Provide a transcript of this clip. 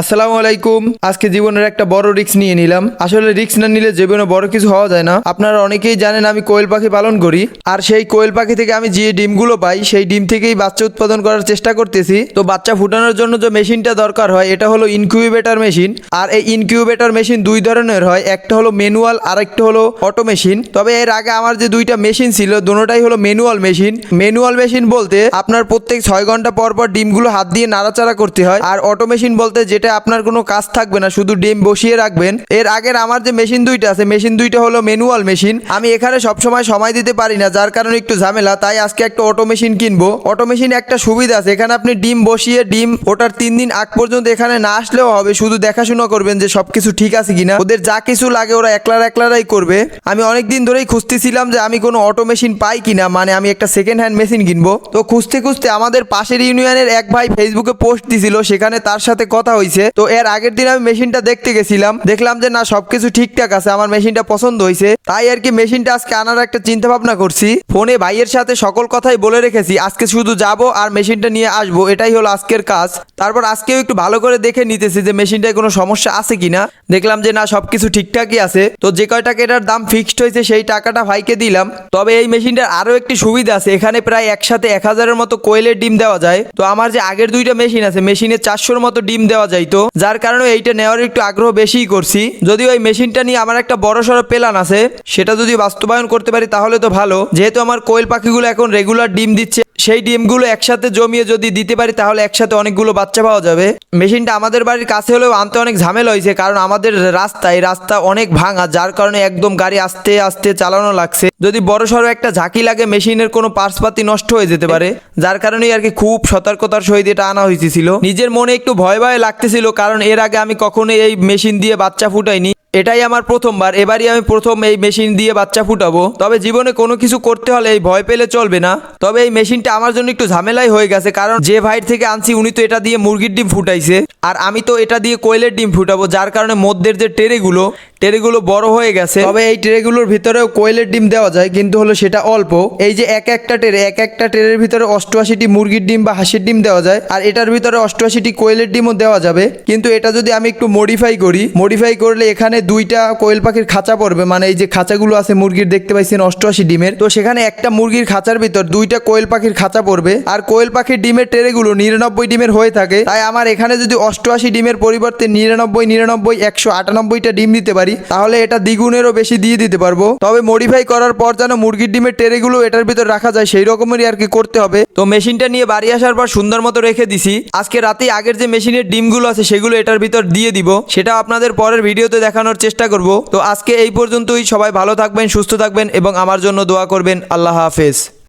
আসসালামু আলাইকুম। আজকে জীবনের একটা বড় রিক্স নিয়ে নিলাম। আসলে রিক্স না নিলে জীবনে বড় কিছু হওয়া যায় না। আপনারা অনেকেই জানেন আমি কোয়েল পাখি পালন করি। আর সেই কোয়েল পাখি থেকে আমি যে ডিমগুলো পাই, সেই ডিম থেকেই বাচ্চা উৎপাদন করার চেষ্টা করতেছি। তো বাচ্চা ফুটানোর জন্য যে মেশিনটা দরকার হয়, এটা হলো ইনকিউবেটর মেশিন আর এই ইনকিউবেটর মেশিন দুই ধরনের হয়। একটা হলো ম্যানুয়াল আর একটা হলো অটো মেশিন তবে এর আগে আমার যে দুইটা মেশিন ছিল, দুটোটাই হলো ম্যানুয়াল মেশিন ম্যানুয়াল মেশিন বলতে আপনার প্রত্যেক ছয় ঘণ্টা পর পর ডিমগুলো হাত দিয়ে নাড়াচাড়া করতে হয়। আর অটো মেশিন বলতে যেটা আপনার কোনো কাজ থাকবে না, শুধু ডিম বসিয়ে রাখবেন। এর আগের আমার যে মেশিন দুইটা আছে, মেশিন দুইটা হলো ম্যানুয়াল মেশিন। আমি এখানে সবসময় সময় দিতে পারি না, যার কারণে একটু ঝামেলা, তাই আজকে একটা অটো মেশিন কিনবো। অটো মেশিন একটা সুবিধা আছে, এখানে আপনি ডিম বসিয়ে ডিম ওটার তিন দিন আগ পর্যন্ত এখানে না আসলেও হবে, শুধু দেখাশোনা করবেন যে সবকিছু ঠিক আছে কিনা। ওদের যা কিছু লাগে ওরা একলার একলারাই করবে। আমি অনেক দিন ধরেই খুঁজতেছিলাম যে আমি কোনো অটো মেশিন পাই কিনা মানে আমি একটা সেকেন্ড হ্যান্ড মেশিন কিনবো। তো খুঁজতে খুঁজতে আমাদের পাশের ইউনিয়নের এক ভাই ফেসবুকে পোস্ট দিছিল, সেখানে তার সাথে কথা হয়েছে তো এর আগের দিন আমি মেশিনটা দেখতে গেছিলাম। দেখলাম যে না, সবকিছু ঠিকঠাক আছে, আমার মেশিনটা পছন্দ হয়েছে। তাই আর কি মেশিনটা আজকে আনার একটা চিন্তা ভাবনা করছি। ফোনে ভাইয়ের সাথে সকল কথাই বলে রেখেছি, আজকে শুধু যাব আর মেশিনটা নিয়ে আসব, এটাই হলো আজকের কাজ। তারপর আজকেও একটু ভালো করে দেখে নিতেছি যে মেশিনটায় কোনো সমস্যা আছে কিনা। দেখলাম যে না, সবকিছু ঠিকঠাকই আছে। তো যে কয় টাকা এটার দাম ফিক্সড হয়েছে, সেই টাকাটা ভাইকে দিলাম। তবে এই মেশিনটার আরও একটি সুবিধা আছে, এখানে প্রায় একসাথে এক হাজারের মতো কোয়েলের ডিম দেওয়া যায়। তো আমার যে আগের দুইটা মেশিন আছে, মেশিনে চারশোর মতো ডিম দেওয়া যাইতো। যার কারণে এইটা নেওয়ার একটু আগ্রহ বেশিই করছি। যদি ওই মেশিনটা নিয়ে আমার একটা বড় সড়ো প্ল্যান আছে, সেটা যদি বাস্তবায়ন করতে পারি তাহলে তো ভালো। যেহেতু আমার কোয়েল পাখিগুলো এখন রেগুলার ডিম দিচ্ছে। সেই ডিমগুলো একসাথে জমিয়ে যদি দিতে পারি, তাহলে একসাথে অনেকগুলো বাচ্চা পাওয়া যাবে। মেশিনটা আমাদের বাড়ির কাছে হলেও আনতে অনেক ঝামেলা হয়েছে, কারণ আমাদের রাস্তা, এই রাস্তা অনেক ভাঙা, যার কারণে একদম গাড়ি আস্তে আস্তে চালানো লাগছে। যদি বড় সড়ো একটা ঝাঁকি লাগে, মেশিনের কোনো পার্সপাতি নষ্ট হয়ে যেতে পারে, যার কারণেই আর কি খুব সতর্কতার সহিত এটা আনা হয়েছিল নিজের মনে একটু ভয় ভয় লাগতেছিল, কারণ এর আগে আমি কখনো এই মেশিন দিয়ে বাচ্চা ফুটাইনি। এটাই আমার প্রথমবার, এবারই আমি প্রথম এই মেশিন দিয়ে বাচ্চা ফুটাবো। তবে জীবনে কোনো কিছু করতে হলে এই ভয় পেলে চলবে না। তবে এই মেশিনটা আমার জন্য একটু ঝামেলাই হয়ে গেছে, কারণ যে ভাইয়ের থেকে আনছি উনি তো এটা দিয়ে মুরগির ডিম ফুটাইছে। আর আমি তো এটা দিয়ে কোয়েলের ডিম ফুটাবো, যার কারণে মধ্যের যে টেরেগুলো টেরেগুলো বড় হয়ে গেছে। তবে এই ট্রেগুলোর ভিতরেও কোয়েলের ডিম দেওয়া যায়, কিন্তু হলো সেটা অল্প। এই যে এক একটা টেরে, এক একটা টেরের ভিতরে অষ্টআশিটি মুরগির ডিম বা হাঁসের ডিম দেওয়া যায়, আর এটার ভিতরে অষ্টআশিটি কোয়েলের ডিমও দেওয়া যাবে। কিন্তু এটা যদি আমি একটু মডিফাই করি মডিফাই করলে এখানে দুইটা কোয়েল পাখির খাঁচা পড়বে মানে এই যে খাঁচাগুলো আছে মুরগির দেখতে পাইছেন অষ্টআশি ডিমের। তো সেখানে একটা মুরগির খাঁচার ভিতর দুইটা কোয়েল পাখির খাঁচা পড়বে, আর কোয়েল পাখির ডিমের টেরেগুলো নিরানব্বই ডিমের হয়ে থাকে। তাই আমার এখানে যদি অষ্টআশি ডিমের পরিবর্তে নিরানব্বই নিরানব্বই, একশো আটানব্বইটা ডিম দিতে পারি, তাহলে এটা দ্বিগুণেরও বেশি দিয়ে দিতে পারব। তবে মডিফাই করার পর যেন মুরগির ডিমের টেরেগুলো এটার ভিতর রাখা যায় সেই রকমেরই আর কি করতে হবে। তো মেশিনটা নিয়ে বাড়ি আসার পর সুন্দর মতো রেখে দিছি। আজকে রাতে আগের যে মেশিনের ডিমগুলো আছে, সেগুলো এটার ভিতর দিয়ে দিব। সেটা আপনাদের পরের ভিডিওতে দেখানোর চেষ্টা করব। তো আজকে এই পর্যন্তই। সবাই ভালো থাকবেন, সুস্থ থাকবেন এবং আমার জন্য দোয়া করবেন। আল্লাহ হাফেজ।